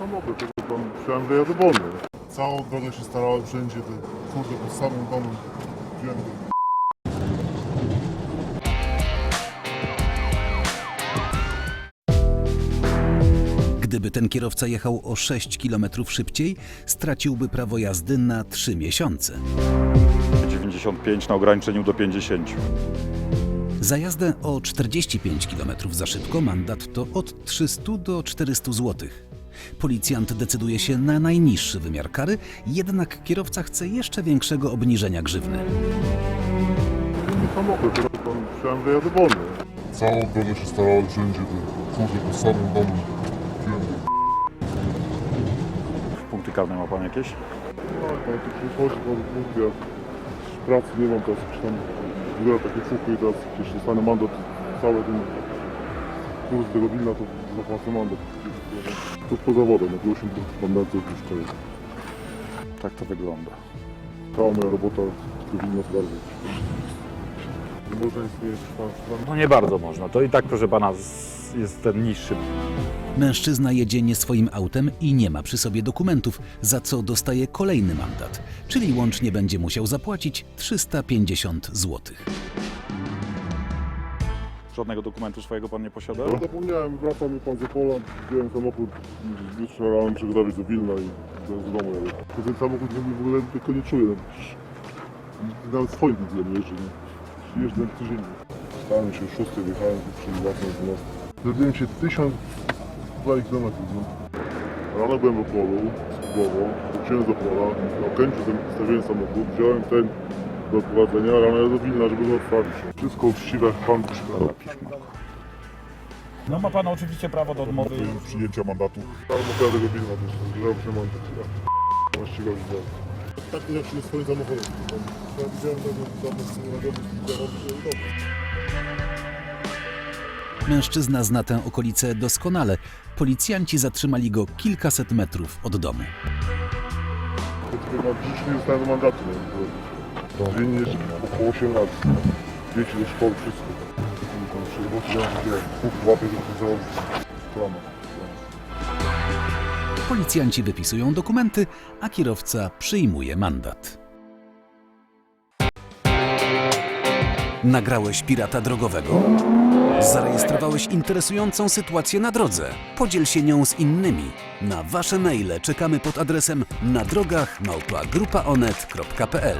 samochód, tylko tam myślałem, że jadę wolny. Całą drogę się starałem wszędzie, te kurde pod samym domem wziąłem. Gdyby ten kierowca jechał o 6 km szybciej, straciłby prawo jazdy na 3 miesiące. 95 na ograniczeniu do 50. Za jazdę o 45 km za szybko mandat to od 300 do 400 zł. Policjant decyduje się na najniższy wymiar kary, jednak kierowca chce jeszcze większego obniżenia grzywny. Inny samochód, tylko tam myślałem, że jadę wolny. Całą drogę się starałem wszędzie, kurde pod samym go. Punkty karne ma pan jakieś? No, pan tu przychodzi, pan mówi, ja z pracy nie mam teraz, czy tam biorę takie fuchy i teraz jeśli dostanę mandat, cały ten kurs tego wina, to zapłacę mandat. To po zawodem, jak 8 punktów mandatu opuszczają. Tak to wygląda. Cała moja robota to winno skarżyć. Nie można No nie bardzo można. To i tak, proszę pana, z- jest ten niższy. Mężczyzna jedzie nie swoim autem i nie ma przy sobie dokumentów, za co dostaje kolejny mandat, czyli łącznie będzie musiał zapłacić 350 zł. Żadnego dokumentu swojego pan nie posiada? Ja zapomniałem, wracał mi pan z Opola, wziąłem samochód, jutrze rano przygotować do Wilna i do domu jadę. To ten samochód w ogóle tylko nie czuję. Nawet swoim dieslem jeżdżę, nie? Jeżdżę jak tydzień. Stałem się o 6, wyjechałem przed własną 12. Zrobiłem się 1000 km. No. Rano byłem w Opolu, Głowo, wróciłem z Opola, na Okęciu stawiłem samochód, wziąłem ten do prowadzenia, rano jadę do Wilna, żeby go otworzyć. Wszystko uczciwe, pan. No ma pan oczywiście prawo do odmowy. przyjęcia mandatu. Ale mogę tego pilna, też zgrzał się mandat. Widziałem. Tak nie zawsze swoim samochodem. Ja widziałem tego dobrze. Mężczyzna zna tę okolicę doskonale. Policjanci zatrzymali go kilkaset metrów od domu. Tylko na dziś nie dostałem mandatu. Dziennie jeszcze około 8 lat. Dzieci do szkoły, wszystko. I tam przy robocie ja widziałem. Kup łapie, że to założyć. Klama. Policjanci wypisują dokumenty, a kierowca przyjmuje mandat. Nagrałeś pirata drogowego? Zarejestrowałeś interesującą sytuację na drodze? Podziel się nią z innymi. Na wasze maile czekamy pod adresem na drogach małpa grupaonet.pl.